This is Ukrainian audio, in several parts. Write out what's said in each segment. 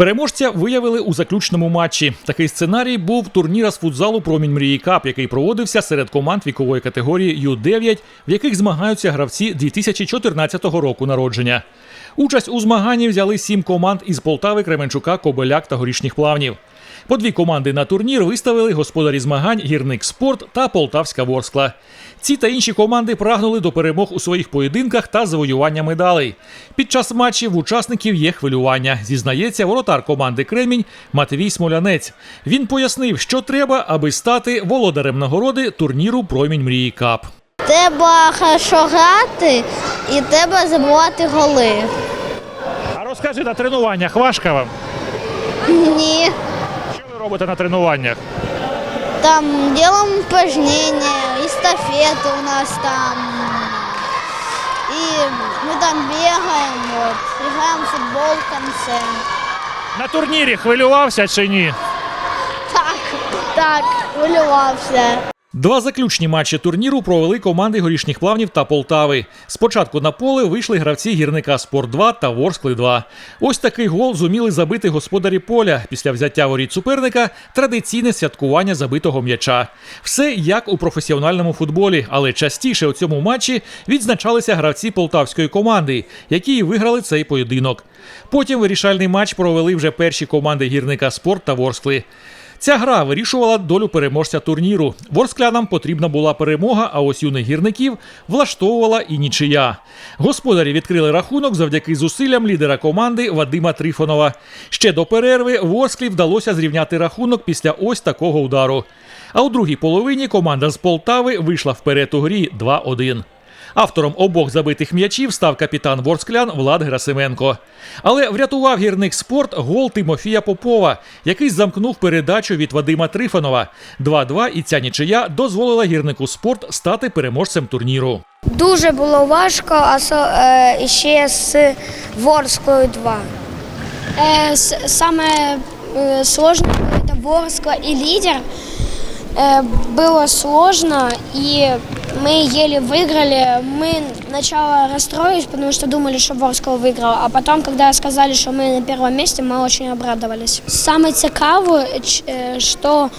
Переможця виявили у заключному матчі. Такий сценарій був турніра з футзалу Промінь мрії Кап, який проводився серед команд вікової категорії Ю-9, в яких змагаються гравці 2014 року народження. Участь у змаганні взяли сім команд із Полтави, Кременчука, Кобеляк та Горішніх плавнів. По дві команди на турнір виставили господарі змагань Гірник Спорт та Полтавська Ворскла. Ці та інші команди прагнули до перемог у своїх поєдинках та завоювання медалей. Під час матчів в учасників є хвилювання, зізнається воротар команди Кремінь Матвій Смолянець. Він пояснив, що треба, аби стати володарем нагороди турніру Промінь мрії Кап. Треба хорошо грати і треба забувати голи. А розкажи на тренуваннях важко вам? Ні. Що ви робите на тренуваннях? Там делаем упражнения, эстафеты у нас там. И мы там бегаем, вот, играем в футбол в конце. На турнірі хвилювався чи ні? Так, так, хвилювався. Два заключні матчі турніру провели команди горішніх плавнів та Полтави. Спочатку на поле вийшли гравці гірника Спорт 2 та Ворскли 2. Ось такий гол зуміли забити господарі поля. Після взяття воріт суперника традиційне святкування забитого м'яча. Все як у професіональному футболі, але частіше у цьому матчі відзначалися гравці полтавської команди, які виграли цей поєдинок. Потім вирішальний матч провели вже перші команди гірника Спорт та Ворскли. Ця гра вирішувала долю переможця турніру. Ворсклянам потрібна була перемога, а ось юних гірників влаштовувала і нічия. Господарі відкрили рахунок завдяки зусиллям лідера команди Вадима Трифонова. Ще до перерви Ворсклі вдалося зрівняти рахунок після ось такого удару. А у другій половині команда з Полтави вийшла вперед у грі 2-1. Автором обох забитих м'ячів став капітан Ворсклян Влад Грасименко. Але врятував гірник спорт гол Тимофія Попова, який замкнув передачу від Вадима Трифонова. 2-2 і ця нічия дозволила гірнику спорт стати переможцем турніру. Дуже було важко, а со- е, ще з Ворською 2. Э, с- самое э, сложное это Ворскла и лидер. Э, было сложно, и мы еле выиграли. Мы сначала расстроились, потому что думали, что Ворскла выиграла, а потом, когда сказали, что мы на первом месте, мы очень обрадовались. Самое цікаве, ч- э, что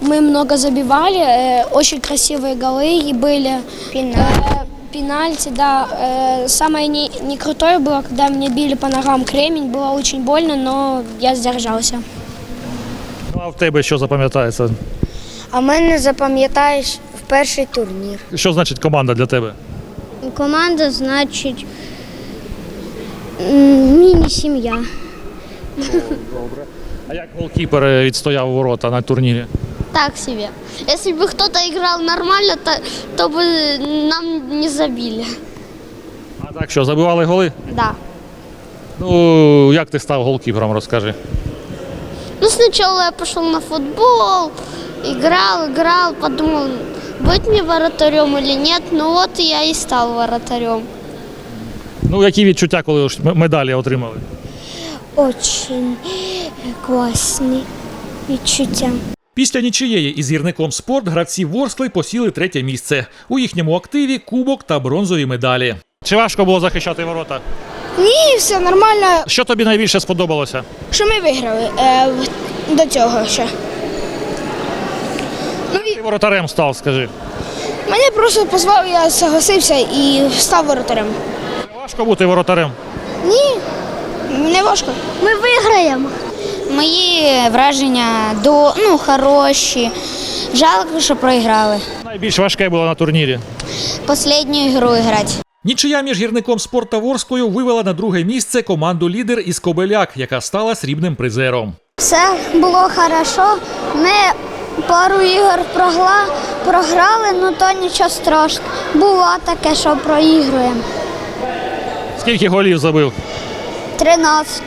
мы много забивали, э, очень красивые голы и были. Э, Пенальти, да. Э, Самое не, не крутое было, когда мне били по ногам кремень. Было очень больно, но я сдержался. Ну а в тебе що запам'ятається? А мене запам'ятаєш в перший турнір. Що значить команда для тебе? Команда значить міні-сім'я. Добре. А як голкіпер е, відстояв ворота на турнірі? Так себе. Если бы кто-то играл нормально, то, то бы нам не забили. А так що, забивали голи? Да. Ну як ти став голкіпером, розкажи. Ну, сначала я пошел на футбол, играл, играл, подумал, быть мне вратарем или нет. Ну вот я и стал вратарем. Ну які відчуття, коли ж м- медалі отримали? Очень классный відчуття. Після нічиєї із гірником спорт гравці Ворскли посіли третє місце. У їхньому активі кубок та бронзові медалі. Чи важко було захищати ворота? Ні, все нормально, Що тобі найбільше сподобалося? що ми виграли е, в- до цього ще. Ти воротарем став, скажи. Мене просто позвав, я согласився і став воротарем. Важко бути воротарем. Ні, не важко. Ми виграємо. Мої враження до ну хороші. Жалко, що проіграли. Найбільш важке було на турнірі. Последню ігру грати. Нічия між гірником спорт та Ворською вивела на друге місце команду лідер із Кобеляк, яка стала срібним призером. Все було хорошо. Ми пару ігор прогла, програли, ну то нічого страшного. Було таке, що проігруємо. Скільки голів забив? 13.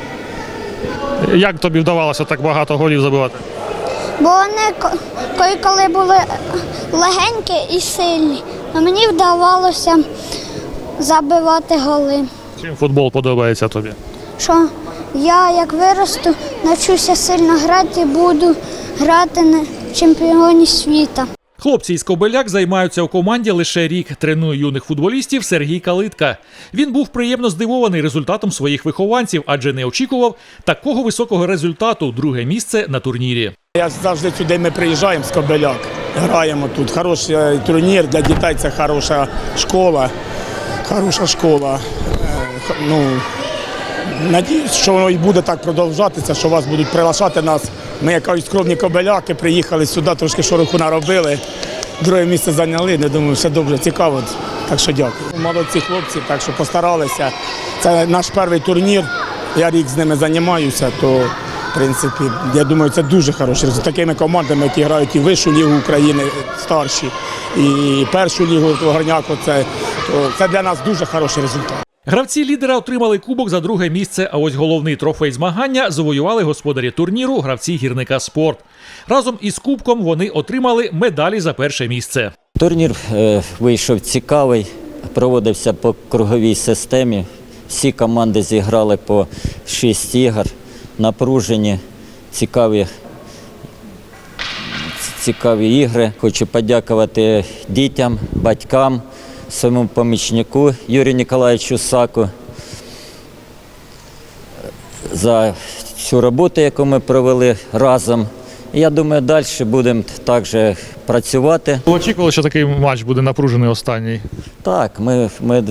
Як тобі вдавалося так багато голів забивати? Бо вони коли, коли були легенькі і сильні, а мені вдавалося забивати голи. Чим футбол подобається тобі? Що я як виросту, навчуся сильно грати буду грати чемпіоні світа. Хлопці із Кобеляк займаються у команді лише рік. Тренує юних футболістів Сергій Калитка. Він був приємно здивований результатом своїх вихованців, адже не очікував такого високого результату друге місце на турнірі. Я завжди сюди ми приїжджаємо з Кобеляк, граємо тут. Хороший е, турнір для дітей це хороша школа. Хороша школа. Е, Ну, надіюсь, що воно і буде так продовжатися, що вас будуть приглашати нас. Ми, як кажуть, скромні кобеляки, приїхали сюди, трошки шороху наробили. Друге місце зайняли. Не думаю, все добре, цікаво. Так що дякую. Молодці хлопці, так що постаралися. Це наш перший турнір. Я рік з ними займаюся, то в принципі, я думаю, це дуже хороший результат. Такими командами, які грають і вищу лігу України старші, і першу лігу Горняку, це, то це для нас дуже хороший результат. Гравці лідера отримали кубок за друге місце. А ось головний трофей змагання завоювали господарі турніру гравці гірника спорт. Разом із кубком вони отримали медалі за перше місце. Турнір е, вийшов цікавий, проводився по круговій системі. Всі команди зіграли по 6 ігор, напружені, цікаві, цікаві ігри. Хочу подякувати дітям, батькам, своєму помічнику Юрію Ніколаєвичу Саку за цю роботу, яку ми провели разом. Я думаю, далі будемо також працювати. Очікували, що такий матч буде напружений останній. Так, ми, ми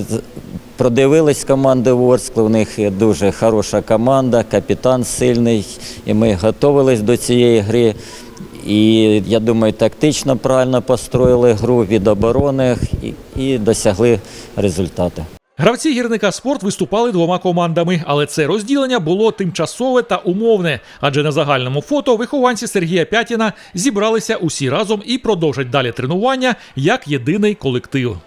продивились команди Ворскли, у них є дуже хороша команда, капітан сильний, і ми готувалися до цієї гри. І я думаю, тактично правильно построїли гру від оборони і, і досягли результату. Гравці гірника спорт виступали двома командами, але це розділення було тимчасове та умовне. Адже на загальному фото вихованці Сергія Пятіна зібралися усі разом і продовжать далі тренування як єдиний колектив.